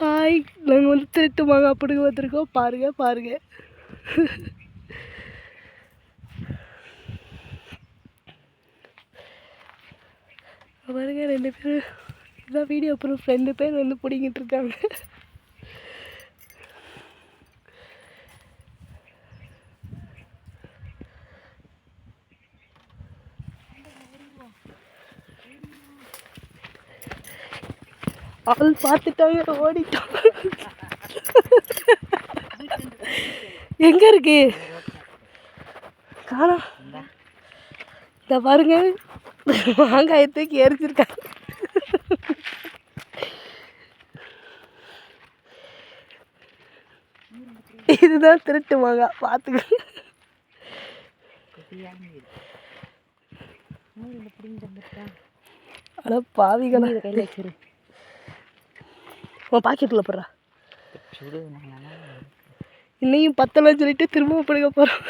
Hi நாங்கள் வந்து திருட்டு மாங்காய் பிடுங்க வந்திருக்கோம். பாருங்கள் பாருங்கள் பாருங்க ரெண்டு பேரும். இதான் வீடியோ அப்புறம் ரெண்டு பேர் வந்து பிடிங்கிட்டு இருக்காங்க. அவள் பார்த்துட்டாங்க ஓடிட்டோம் எங்க இருக்கு? காணோம் இந்த பாருங்க மாங்காயை தூக்கி எரிச்சிருக்காங்க இதுதான் திருட்டு மாங்காய் பார்த்துக்க ஆனால் பாவிகளா. கையில் வச்சிரு. உன் பாக்கெட்டில் போடுறா. இன்னையும் பத்தலைன்னு சொல்லிட்டு திரும்பவும் பிடிக்க போகிறோம்